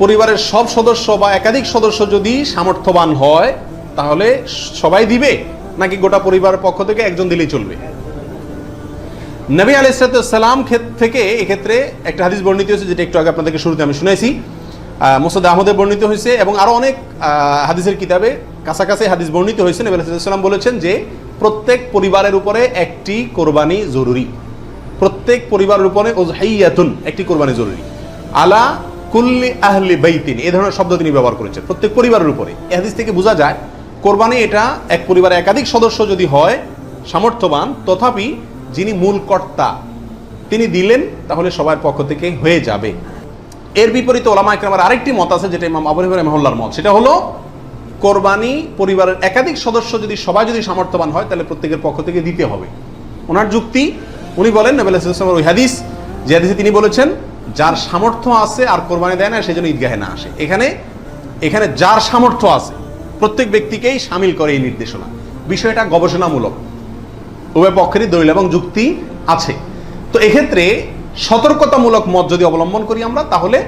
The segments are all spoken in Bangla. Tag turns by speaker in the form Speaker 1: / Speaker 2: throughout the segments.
Speaker 1: পরিবারের সব সদস্য বা একাধিক সদস্য যদি সামর্থ্যবান হয়, তাহলে সবাই দিবে, নাকি গোটা পরিবারের পক্ষ থেকে একজন দিলেই চলবে? নবী আলাইসালাম থেকে এক্ষেত্রে একটা হাদিস বর্ণিত হয়েছে, যেটা একটু আগে আপনাদেরকে শুরুতে আমি শুনেছি। মোসাদ আহমদে বর্ণিত হয়েছে এবং আরও অনেক হাদিসের কিতাবে কাছাকাছি হাদিস বর্ণিত হয়েছে। নবী আলাইসাল্লাম বলেছেন যে, প্রত্যেক পরিবারের উপরে একটি কোরবানি জরুরি। প্রত্যেক পরিবারের উপরে ওজহাইয়াতুন একটি কোরবানি জরুরি। আলা কুল্লি আহলি বাইতিন এই ধরনের শব্দ তিনি ব্যবহার করেছেন, প্রত্যেক পরিবারের উপরে। এই হাদিস থেকে বোঝা যায়, কোরবানি এটা এক পরিবারে একাধিক সদস্য যদি হয়, সামর্থ্যবান, তথাপি যিনি মূল কর্তা, তিনি দিলেন, তাহলে সবার পক্ষ থেকে হয়ে যাবে। এর বিপরীতে ওলামা একরামের আরেকটি মত আছে, যেটা ইমাম আবু হানিফা মহল্লার মত। সেটা হলো, কোরবানি পরিবারের একাধিক সদস্য যদি, সবাই যদি সামর্থ্যবান হয়, তাহলে প্রত্যেকের পক্ষ থেকে দিতে হবে। ওনার যুক্তি, উনি বলেন, নবী আলাইহিসসালামের ওই হাদিস, যে হাদিসে তিনি বলেছেন যার সামর্থ্য আছে আর কোরবানি দেয় না, সেজন্য ঈদগাহে না আসে। এখানে এখানে যার সামর্থ্য আছে, প্রত্যেক ব্যক্তিকেই সামিল করে এই নির্দেশনা। বিষয়টা গবেষণামূলক। উভয় পক্ষেরই দলিল এবং যুক্তি আছে। তো এক্ষেত্রে সতর্কতামূলক মত যদি অবলম্বন করি আমরা, তাহলে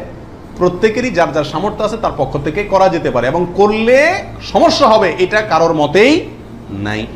Speaker 1: প্রত্যেকেরই যার যার সামর্থ্য আছে তার পক্ষ থেকে করা যেতে পারে এবং করলে সমস্যা হবে, এটা কারোর মতেই নাই।